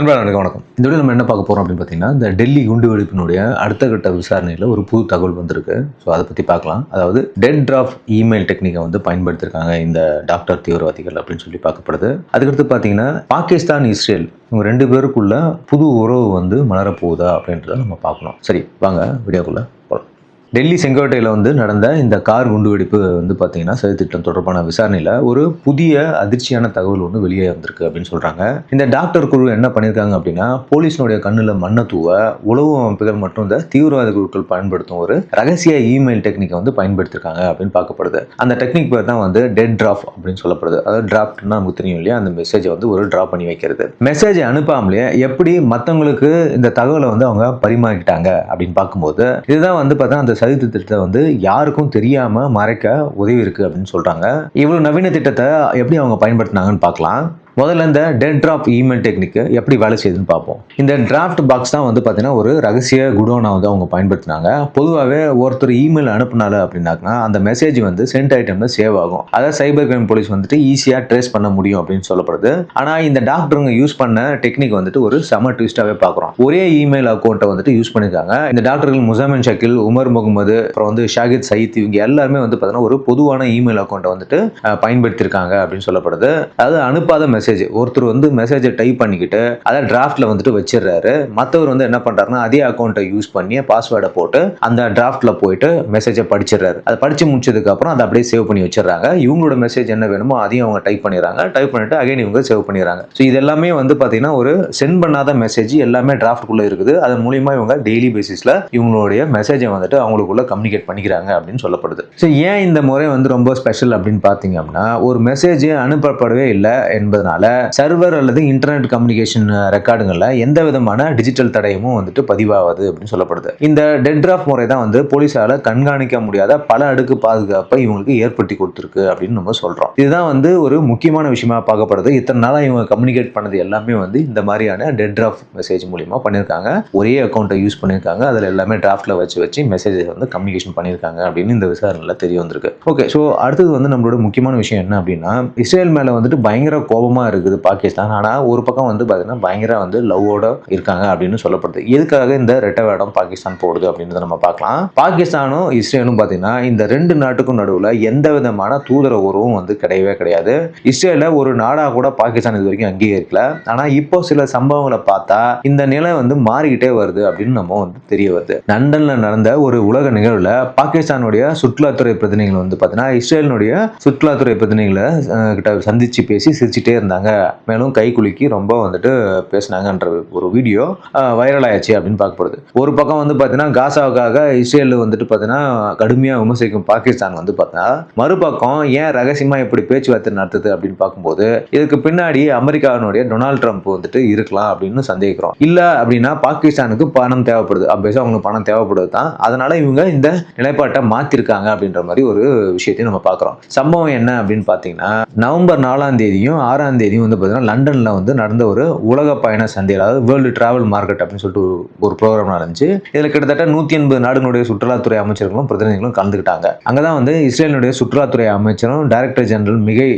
நண்பா வணக்கம் வணக்கம். இந்த வீடியோ நம்ம என்ன பார்க்க போகிறோம் அப்படின்னு பார்த்தீங்கன்னா இந்த டெல்லி குண்டுவெடிப்பினுடைய அடுத்த கட்ட விசாரணையில் ஒரு புது தகவல் வந்திருக்கு. ஸோ அதை பற்றி பார்க்கலாம். அதாவது டெட் ட்ராஃப் இமெயில் டெக்னிக்கை வந்து பயன்படுத்தியிருக்காங்க இந்த டாக்டர் தீவிரவாதிகள் அப்படின்னு சொல்லி பார்க்கப்படுது. அதுக்கடுத்து பார்த்தீங்கன்னா பாகிஸ்தான் இஸ்ரேல் இவங்க ரெண்டு பேருக்குள்ள புது உறவு வந்து மலரப்போகுதா அப்படின்றத நம்ம பார்க்கணும். சரி வாங்க வீடியோக்குள்ளே டெல்லி செங்கோட்டையில் வந்து நடந்த இந்த கார் குண்டுவெடிப்பு வந்து பார்த்தீங்கன்னா சதித்திட்டம் தொடர்பான விசாரணையில் ஒரு புதிய அதிர்ச்சியான தகவல் ஒன்று வெளியே வந்திருக்கு அப்படின்னு சொல்கிறாங்க இந்த டாக்டர் குழு என்ன பண்ணியிருக்காங்க அப்படின்னா போலீஸினுடைய கண்ணில் மண்ணை தூவ உளவு அமைப்புகள் மற்றும் இந்த தீவிரவாத குழுக்கள் பயன்படுத்தும் ஒரு ரகசிய இமெயில் டெக்னிக்கை வந்து பயன்படுத்தியிருக்காங்க அப்படின்னு பார்க்கப்படுது. அந்த டெக்னிக் பேர் தான் வந்து டெட் டிராஃப் அப்படின்னு சொல்லப்படுது. அதாவது டிராஃப்ட்னா நமக்கு தெரியும் இல்லையா? அந்த மெசேஜை வந்து ஒரு ட்ராப் பண்ணி வைக்கிறது. மெசேஜை அனுப்பாமலே எப்படி மற்றவங்களுக்கு இந்த தகவலை வந்து அவங்க பரிமாறிக்கிட்டாங்க அப்படின்னு பார்க்கும்போது இதுதான் வந்து பார்த்தா அந்த சதி திட்டத்தை வந்து யாருக்கும் தெரியாம மறைக்க உதவி இருக்கு அப்படின்னு சொல்றாங்க. இவ்வளவு நவீன திட்டத்தை எப்படி அவங்க பயன்படுத்தினாங்கன்னு பார்க்கலாம். முதல்ல இந்த டெட் டிராப் இமெயில் டெக்னிக்கு எப்படி வேலை செய்யுதுன்னு பார்ப்போம். இந்த டிராஃப்ட் பாக்ஸ் தான் வந்து பார்த்தீங்கன்னா ஒரு ரகசிய குடோனை வந்து அவங்க பயன்படுத்தினாங்க. பொதுவாகவே ஒருத்தர் இமெயில் அனுப்புனால அப்படின்னாக்கா அந்த மெசேஜ் வந்து சென்ட் ஐட்டம்ல சேவ் ஆகும். அதை சைபர் கிரைம் போலீஸ் வந்துட்டு ஈஸியாக ட்ரேஸ் பண்ண முடியும் அப்படின்னு சொல்லப்படுது. ஆனால் இந்த டாக்டருங்க யூஸ் பண்ண டெக்னிக் வந்துட்டு ஒரு செம ட்விஸ்டாகவே பார்க்குறோம். ஒரே இமெயில் அக்கௌண்ட்டை வந்துட்டு யூஸ் பண்ணியிருக்காங்க. இந்த டாக்டர்கள் முசாமின் ஷக்கில் உமர் முகமது அப்புறம் வந்து ஷாகித் சயித் இவங்க எல்லாருமே வந்து பார்த்தீங்கன்னா ஒரு பொதுவான இமெயில் அக்கௌண்ட்டை வந்துட்டு பயன்படுத்தியிருக்காங்க அப்படின்னு சொல்லப்படுது. அதாவது அனுப்பாத மெசேஜ் ஒருத்தர் வந்து மெசேஜை டைப் பண்ணிக்கிட்டு அதை டிராஃப்ட்ல வந்துட்டு வச்சிடுறாரு. மற்றவர் வந்து என்ன பண்றாருன்னா அதே அக்கௌண்ட்டை யூஸ் பண்ணி பாஸ்வேர்டை போட்டு அந்த டிராஃப்ட்ல போயிட்டு மெசேஜை படிச்சிடுறாரு. அதை படிச்சு முடிச்சதுக்கு அப்புறம் அதை அப்படியே சேவ் பண்ணி வச்சிடுறாங்க. இவங்களோட மெசேஜ் என்ன வேணுமோ அதையும் அவங்க டைப் பண்ணிடுறாங்க. டைப் பண்ணிட்டு அகைன் இவங்க சேவ் பண்ணிடுறாங்க. ஸோ இது எல்லாமே வந்து பார்த்தீங்கன்னா ஒரு சென்ட் பண்ணாத மெசேஜ் எல்லாமே டிராஃப்ட்குள்ள இருக்குது. அதன் மூலியமா இவங்க டெய்லி பேசிஸ்ல இவங்களுடைய மெசேஜை வந்துட்டு அவங்களுக்குள்ள கம்யூனிகேட் பண்ணிக்கிறாங்க அப்படின்னு சொல்லப்படுது. ஸோ ஏன் இந்த முறை வந்து ரொம்ப ஸ்பெஷல் அப்படின்னு பார்த்தீங்க அப்படின்னா ஒரு மெசேஜ் அனுப்பப்படவே இல்லை என்பதனால சர்வர் அல்லது இன்டர்நெட் கம்யூனிகேஷன் ரெக்கார்டுகளில் எந்த விதமான டிஜிட்டல் தடயமும் வந்துட்டு பதிவாகுது அப்படின்னு சொல்லப்படுது. இந்த டெட்ராஃப் முறை தான் வந்து போலீஸால கண்காணிக்க முடியாத பல அடுக்கு பாதுகாப்பை இவங்களுக்கு ஏற்படுத்தி கொடுத்துருக்கு அப்படின்னு நம்ம சொல்றோம். இதுதான் வந்து ஒரு முக்கியமான விஷயமா பார்க்கப்படுது. இத்தனை நாளாக இவங்க கம்யூனிகேட் பண்ணது எல்லாமே வந்து இந்த மாதிரியான டெட்ராஃப் மெசேஜ் மூலியமா பண்ணியிருக்காங்க. ஒரே அக்கௌண்ட்டை யூஸ் பண்ணியிருக்காங்க. அதில் எல்லாமே டிராஃப்ட்ல வச்சு வச்சு மெசேஜஸ் வந்து கம்யூனிகேஷன் பண்ணியிருக்காங்க அப்படின்னு இந்த விசாரணையில் தெரிய வந்திருக்கு. ஓகே ஸோ அடுத்தது வந்து நம்மளோட முக்கியமான விஷயம் என்ன அப்படின்னா இஸ்ரேல் மேலே வந்துட்டு பயங்கர கோபமா இருக்குது பாகிஸ்தான். ஆனால் ஒரு பக்கம் வந்து பார்த்தீங்கன்னா பயங்கர வந்து லவ்வோட இருக்காங்க அப்படின்னு சொல்லப்படுது. எதுக்காக இந்த ரெட்டவேடம் பாகிஸ்தான் போடுது அப்படின்றத நம்ம பார்க்கலாம். பாகிஸ்தானும் இஸ்ரேலும் பார்த்தீங்கன்னா இந்த ரெண்டு நாட்டுக்கும் நடுவில் எந்த விதமான தூதர உறவும் வந்து கிடையவே கிடையாது. இஸ்ரேலில் ஒரு நாடாக கூட பாகிஸ்தான் இது வரைக்கும் அங்கீகரிக்கல ஆனால் இப்போ சில சம்பவங்களை பார்த்தா இந்த நிலை வந்து மாறிக்கிட்டே வருது அப்படின்னு நம்ம வந்து தெரிய வருது. லண்டன்ல நடந்த ஒரு உலக நிகழ்வில் பாகிஸ்தானுடைய சுற்றுலாத்துறை பிரதிநிதிகள் வந்து பார்த்தீங்கன்னா இஸ்ரேலினுடைய சுற்றுலாத்துறை பிரதிநிதிகளை கிட்ட சந்திச்சு பேசி சிரிச்சுட்டே இருந்தாங்க. மேலும் கை குலுக்கி ரொம்ப வந்துட்டு பேசினாங்கன்ற ஒரு வீடியோ வைரல் ஆயாச்சு அப்படின்னு பார்க்கப்படுது ஒரு பக்கம் வந்து பார்த்தீங்கன்னா காசாவுக்காக இஸ்ரேல் வந்துட்டு பார்த்தீங்கன்னா கடுமையாக விமர்சிக்கும் பாகிஸ்தான் வந்து பார்த்தா மறுபக்கம் ஏன் ரகசியமாக இப்படி பேச்சுவார்த்தை நடத்துது அப்படின்னு பார்க்கும்போது இதுக்கு பின்னாடி அமெரிக்காவினுடைய டொனால்ட் ட்ரம்ப் வந்துட்டு இருக்கலாம் அப்படின்னு சந்தேகிக்கிறோம். இல்லை அப்படின்னா பாகிஸ்தானுக்கு பணம் தேவைப்படுது. அப்பேசா அவங்களுக்கு பணம் தேவைப்படுது தான். அதனால இவங்க இந்த நிலைப்பாட்டை மாற்றிருக்காங்க அப்படின்ற மாதிரி ஒரு விஷயத்தையும் நம்ம பார்க்குறோம். சம்பவம் என்ன அப்படின்னு பார்த்தீங்கன்னா நவம்பர் நாலாம் தேதியும் ஆறாம் தேதியும் வந்து பார்த்தீங்கன்னா லண்டனில் வந்து நடந்த ஒரு உலக பயண சந்தை அதாவது வேர்ல்டு டிராவல் மார்க்கெட் அப்படின்னு சொல்லிட்டு ஒரு ப்ரோக்ராம் நடந்துச்சு. இதில் கிட்டத்தட்ட நூற்றி எண்பது நாடுகளுடைய சுற்றுலாத்துறை அமைச்சர்களும் பிரதிநிதிகளும் கலந்துக்கிட்டாங்க. அங்கே தான் வந்து இஸ்ரேலினுடைய சுற்றுலாத்துறை அமைச்சரும் டைரக்டர் ஜெனரல் மிகை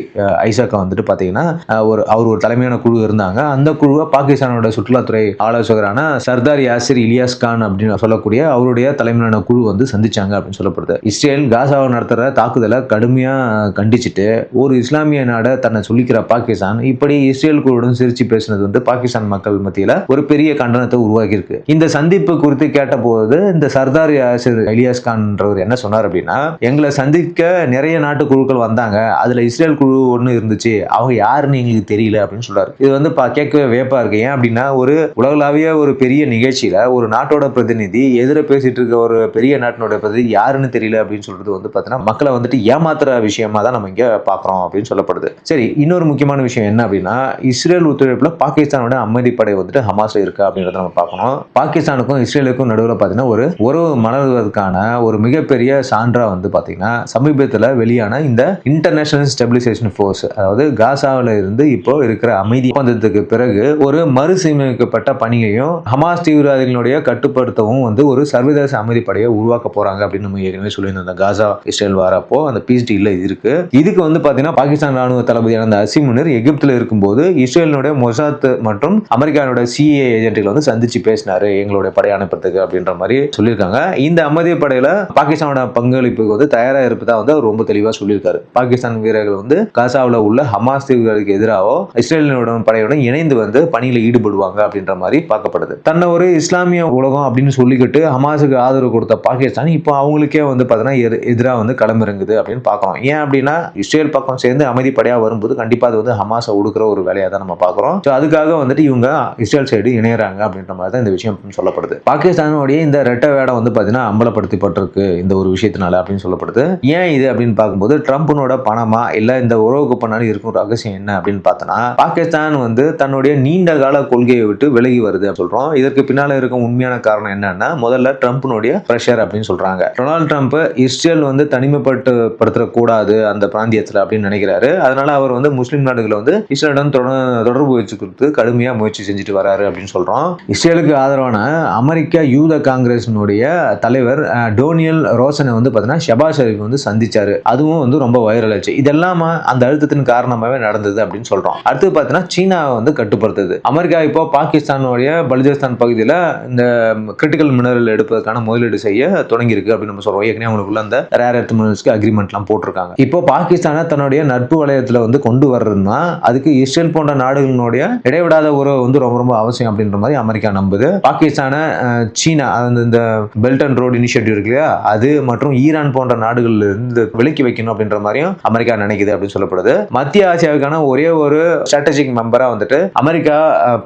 ஐசாக்கா வந்துட்டு பார்த்தீங்கன்னா ஒரு அவர் ஒரு தலைமையான குழு இருந்தாங்க. அந்த குழுவை பாகிஸ்தானோட சுற்றுலாத்துறை ஆலோசகரான சர்தார் யாசிர் இலியாஸ் கான் அப்படின்னு சொல்லக்கூடிய அவருடைய தலைமையிலான குழு வந்து சந்திச்சாங்க அப்படின்னு சொல்லப்படுது. இஸ்ரேல் காசாவை நடத்துகிற தாக்குதலை கடுமையாக கண்டிச்சுட்டு ஒரு இஸ்லாமிய நாடை தன்னை சொல்லிக்கிற பாகிஸ்தான் இப்படி இஸ்ரேல் குழுவுடன் சிரிச்சு பேசினது வந்து பாகிஸ்தான் மக்கள் மத்தியில் ஒரு பெரிய கண்டனத்தை உருவாக்கி இருக்கு இந்த சந்திப்பு குறித்து கேட்டபோது இந்த சர்தார் யாசிர் இலியாஸ் கான்ன்றவர் என்ன சொன்னார் அப்படின்னா எங்களை சந்திக்க நிறைய நாட்டு குழுக்கள் வந்தாங்க அதுல இஸ்ரேல் குழு ஒன்று இருந்துச்சு அவங்க யாருன்னு எங்களுக்கு தெரியல அப்படின்னு சொல்றாரு. இது வந்து கேட்கவே வேப்பா இருக்கு. ஏன் அப்படின்னா ஒரு உலகளாவிய ஒரு பெரிய நிகழ்ச்சியில ஒரு நாட்டோட பிரதிநிதி எதிர பேசிட்டு இருக்க ஒரு பெரிய நாட்டினோட பிரதிநிதி யாருன்னு தெரியல அப்படின்னு சொல்றது வந்து பார்த்தீங்கன்னா மக்களை வந்துட்டு ஏமாத்துற விஷயமா தான் நம்ம இங்க பாக்குறோம் அப்படின்னு சொல்லப்படுது. சரி இன்னொரு முக்கியமான விஷயம் என்ன அப்படின்னா இஸ்ரேல் ஒத்துழைப்பில் பாகிஸ்தானோட அமைதிப்படை வந்துட்டு ஹமாஸ்ல இருக்கு அப்படின்றத நம்ம பார்க்கணும். பாகிஸ்தானுக்கும் இஸ்ரேலுக்கும் நடுவில் பார்த்தீங்கன்னா ஒரு உறவு மலர்வதற்கான ஒரு மிகப்பெரிய சான்றா வந்து பார்த்தீங்கன்னா சமீபத்தில் வெளியான இந்த இன்டர்நேஷனல் ஸ்டெபிலைசேஷன் ஃபோர்ஸ் அதாவது காசாவில் இருந்து இப்போ இருக்கிற அமைதி ஒப்பந்தத்துக்கு பிறகு ஒரு மறுசீரமைக்கப்பட்ட பணியையும் ஹமாஸ் தீவிரவாதிகளுடைய கட்டுப்படுத்தவும் வந்து ஒரு சர்வதேச அமைதிப்படையை உருவாக்க போறாங்க அப்படின்னு நம்ம ஏற்கனவே சொல்லியிருந்தோம். அந்த காசா இஸ்ரேல் வாரப்போ அந்த பிஎஸ்டி இல்லை இருக்கு. இதுக்கு வந்து பார்த்தீங்கன்னா பாகிஸ்தான் ராணுவ தளபதியான அந்த அசிமுனர் எகிப்து எகிப்தில் இருக்கும்போது இஸ்ரேலினுடைய மொசாத் மற்றும் அமெரிக்கானுடைய சிஏ ஏஜென்ட்களை வந்து சந்திச்சு பேசினாரு. எங்களுடைய படை அனுப்புறதுக்கு அப்படின்ற மாதிரி சொல்லியிருக்காங்க. இந்த அமைதி படையில பாகிஸ்தானோட பங்களிப்புக்கு வந்து தயாராக இருப்பதா வந்து அவர் ரொம்ப தெளிவாக சொல்லியிருக்காரு. பாகிஸ்தான் வீரர்கள் வந்து காசாவில் உள்ள ஹமாஸ் தீவுகளுக்கு எதிராக இஸ்ரேலினோட படையுடன் இணைந்து வந்து பணியில் ஈடுபடுவாங்க அப்படின்ற மாதிரி பார்க்கப்படுது. தன்னை ஒரு இஸ்லாமிய உலகம் அப்படின்னு சொல்லிக்கிட்டு ஹமாஸுக்கு ஆதரவு கொடுத்த பாகிஸ்தான் இப்போ அவங்களுக்கே வந்து பார்த்தீங்கன்னா எதிராக வந்து களமிறங்குது அப்படின்னு பார்க்குறோம் ஏன் அப்படின்னா இஸ்ரேல் பக்கம் சேர்ந்து அமைதிப்படையா வரும்போது கண்டிப்பாக அது வந்து ஹமாஸ் ஒடுக்குற ஒரு வேலையை தான் நம்ம பார்க்குறோம். ஸோ அதுக்காக வந்துட்டு இவங்க இஸ்ரேல் சைடு இணையறாங்க அப்படின்ற மாதிரி தான் இந்த விஷயம் சொல்லப்படுது. பாகிஸ்தானுடைய இந்த ரெட்டை வேடம் வந்து பார்த்தீங்கன்னா அம்பலப்படுத்தப்பட்டிருக்கு இந்த ஒரு விஷயத்தினால அப்படின்னு சொல்லப்படுது. ஏன் இது அப்படின்னு பார்க்கும்போது ட்ரம்ப்னோட பணமா இல்லை இந்த உறவுக்கு பண்ணாலும் இருக்கும் ரகசியம் என்ன அப்படின்னு பார்த்தோன்னா பாகிஸ்தான் வந்து தன்னுடைய நீண்ட கால கொள்கையை விட்டு விலகி வருது அப்படின்னு சொல்றோம். இதற்கு பின்னால் இருக்கும் உண்மையான காரணம் என்னன்னா முதல்ல ட்ரம்ப்னுடைய ப்ரெஷர் அப்படின்னு சொல்றாங்க. டொனால்டு ட்ரம்ப் இஸ்ரேல் வந்து தனிமைப்பட்டு படுத்தக்கூடாது அந்த பிராந்தியத்தில் அப்படின்னு நினைக்கிறாரு. அதனால அவர் வந்து முஸ்லீம் நாடுகளை வந்து இஸ்ரேலுடன் தொட- தொடர்பு வச்சுக்கிறது கடுமையாக முயற்சி செஞ்சுட்டு வராரு அப்படின்னு சொல்கிறோம் இஸ்ரேலுக்கு ஆதரவான அமெரிக்க யூத காங்கிரஸினுடைய தலைவர் டோனியல் ரோசனை வந்து பார்த்தீங்கன்னா ஷபாஸ் ஷெரீப் வந்து சந்திச்சாரு. அதுவும் வந்து ரொம்ப வைரல் ஆச்சு. இதெல்லாம் அந்த அழுத்தத்தின் காரணமாகவே நடந்தது அப்படின்னு சொல்கிறோம் அடுத்து பார்த்தீங்கன்னா சீனாவை வந்து கட்டுப்படுத்துது. அமெரிக்கா இப்போ பாகிஸ்தானுடைய பலுஜிஸ்தான் பகுதியில் இந்த கிரிட்டிக்கல் மினரல் எடுப்பதற்கான முதலீடு செய்ய தொடங்கியிருக்கு அப்படின்னு நம்ம சொல்கிறோம் ஏற்கனவே அவங்களுக்குள்ள அந்த ரேர் எர்த் மினரல்ஸ்க்கு அக்ரிமெண்ட்லாம் போட்டிருக்காங்க. இப்போ பாகிஸ்தானை தன்னுடைய நட்பு வலயத்தில் வந்து கொண்டு வர்றதுன்னா அதுக்கு இஸ்ரேல் போன்ற நாடுகளினுடைய இடைவிடாத உறவு வந்து ரொம்ப ரொம்ப அவசியம் அப்படின்ற மாதிரி அமெரிக்கா நம்புது. பாகிஸ்தான சீனா அந்த இந்த பெல்ட் அண்ட் ரோடு இனிஷியேட்டிவ் இருக்கு இல்லையா? அது மற்றும் ஈரான் போன்ற நாடுகள்ல இருந்து விலக்கி வைக்கணும் அப்படின்ற மாதிரியும் அமெரிக்கா நினைக்குது அப்படின்னு சொல்லப்படுது. மத்திய ஆசியாவுக்கான ஒரே ஒரு ஸ்ட்ராட்டஜிக் மெம்பரா வந்துட்டு அமெரிக்கா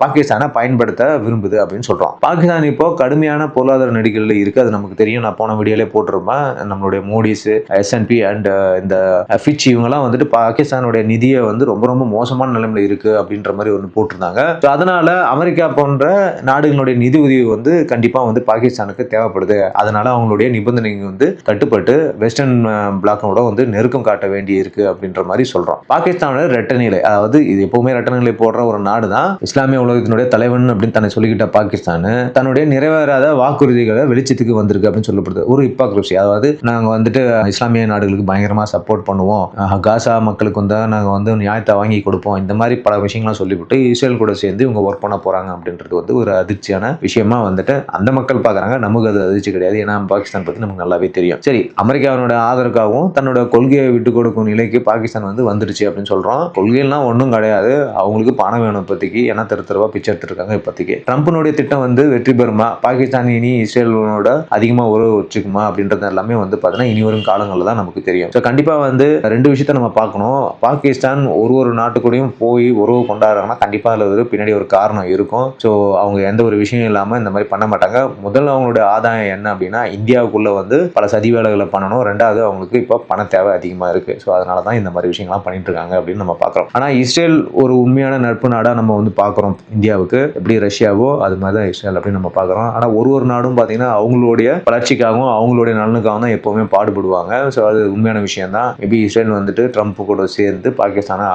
பாகிஸ்தானை பயன்படுத்த விரும்புது அப்படின்னு சொல்றோம். பாகிஸ்தான் இப்போ கடுமையான பொருளாதார நெருக்கடியில் இருக்கு. அது நமக்கு தெரியும். நான் போன வீடியோலே போட்டிருப்பேன். நம்மளுடைய Moody's S and P and இந்த ஃபிச் இவங்கெல்லாம் வந்துட்டு பாகிஸ்தானுடைய நிதியை வந்து ரொம்ப ரொம்ப மோசமான நிலைமையில் இருக்கு அப்படின்ற மாதிரி ஒன்று போட்டிருந்தாங்க. ஸோ அதனால அமெரிக்கா போன்ற நாடுகளுடைய நிதி உதவி வந்து கண்டிப்பாக வந்து பாகிஸ்தானுக்கு தேவைப்படுது. அதனால அவங்களுடைய நிபந்தனைகள் வந்து கட்டுப்பட்டு வெஸ்டர்ன் பிளாக்கோட வந்து நெருக்கம் காட்ட வேண்டி இருக்கு அப்படின்ற மாதிரி சொல்றோம். பாகிஸ்தானோட ரெட்டநிலை அதாவது இது எப்பவுமே ரெட்டநிலை போடுற ஒரு நாடு தான் இஸ்லாமிய உலகத்தினுடைய தலைவன் அப்படின்னு தன்னை சொல்லிக்கிட்ட பாகிஸ்தான் தன்னுடைய நிறைவேறாத வாக்குறுதிகளை வெளிச்சத்துக்கு வந்திருக்கு அப்படின்னு சொல்லப்படுது. ஒரு ஹிப்பாக்ரசி அதாவது நாங்கள் வந்துட்டு இஸ்லாமிய நாடுகளுக்கு பயங்கரமாக சப்போர்ட் பண்ணுவோம். காசா மக்களுக்கு வந்து நாங்கள் வந்து நியாயத்தை வாங்கி கொடுப்போம். இந்த மாதிரி பல விஷயங்கள்லாம் சொல்லிவிட்டு இஸ்ரேல் கூட சேர்ந்து இவங்க ஒர்க் பண்ண போகிறாங்க அப்படின்றது வந்து ஒரு அதிர்ச்சியான விஷயமா வந்துட்டு அந்த மக்கள் பார்க்குறாங்க. நமக்கு அது அதிர்ச்சி கிடையாது. ஏன்னா பாகிஸ்தான் பற்றி நமக்கு நல்லாவே தெரியும். சரி அமெரிக்காவினோட ஆதரவுக்காகவும் தன்னோட கொள்கையை விட்டு கொடுக்கும் நிலைக்கு பாகிஸ்தான் வந்து வந்துடுச்சு அப்படின்னு சொல்கிறோம் கொள்கையெல்லாம் ஒன்றும் கிடையாது. அவங்களுக்கு பணம் வேணும் இப்போதைக்கு. ஏன்னா தெரு தெருவாக பிச்சை எடுத்துருக்காங்க இப்போதைக்கு. ட்ரம்ப்னுடைய திட்டம் வந்து வெற்றி பெறுமா? பாகிஸ்தான் இனி இஸ்ரேலோட அதிகமாக உறவு வச்சுக்குமா? அப்படின்றது எல்லாமே வந்து பார்த்தீங்கன்னா இனி வரும் காலங்களில் தான் நமக்கு தெரியும். ஸோ கண்டிப்பாக வந்து ரெண்டு விஷயத்த நம்ம பார்க்கணும். பாகிஸ்தான் ஒரு ஒரு நாட்டு கூடயும் போய் உறவு கொண்டாடுறாங்கன்னா கண்டிப்பாக அதில் ஒரு பின்னாடி ஒரு காரணம் இருக்கும். ஸோ அவங்க எந்த ஒரு விஷயம் இல்லாமல் இந்த மாதிரி பண்ண மாட்டாங்க. முதல்ல அவங்களுடைய ஆதாயம் என்ன அப்படின்னா இந்தியாவுக்குள்ள வந்து பல சதி வேலைகளை பண்ணணும். ரெண்டாவது அவங்களுக்கு இப்போ பண தேவை அதிகமாக இருக்கு. ஸோ அதனால தான் இந்த மாதிரி விஷயங்கள்லாம் பண்ணிட்டு இருக்காங்க அப்படின்னு நம்ம பார்க்குறோம். ஆனால் இஸ்ரேல் ஒரு உண்மையான நட்பு நாடாக நம்ம வந்து பார்க்குறோம் இந்தியாவுக்கு. எப்படி ரஷ்யாவோ அது மாதிரி தான் இஸ்ரேல் அப்படின்னு நம்ம பார்க்குறோம். ஆனால் ஒரு ஒரு நாடும் பார்த்தீங்கன்னா அவங்களுடைய வளர்ச்சிக்காகவும் அவங்களுடைய நலனுக்காகவும் தான் எப்போவுமே பாடுபடுவாங்க. ஸோ அது உண்மையான விஷயம் தான் மேபி இஸ்ரேல் வந்துட்டு ட்ரம்ப் கூட சேர்ந்து பாகிஸ்தானை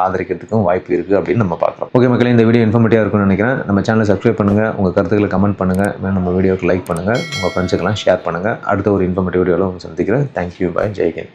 ஆதரிக்கிறதுக்கும் வாய்ப்பு இருக்குது அப்படின்னு நம்ம பார்க்குறோம். ஓகே மக்களே இந்த வீடியோ இன்ஃபர்மேட்டிவாக இருக்கும்னு நினைக்கிறேன். நம்ம சேனலை சப்ஸ்கிரைப் பண்ணுங்கள் உங்கள் கருத்துக்களை கமெண்ட் பண்ணுங்கள் நம்ம வீடியோக்கு லைக் பண்ணுங்கள் உங்கள் ஃப்ரெண்ட்ஸுக்கெல்லாம் ஷேர் பண்ணுங்கள் அடுத்த ஒரு இன்ஃபர்மேட்டிவ் வீடியோவில் உங்களை சந்திக்கிறேன். Thank you bye ஜெய்கன்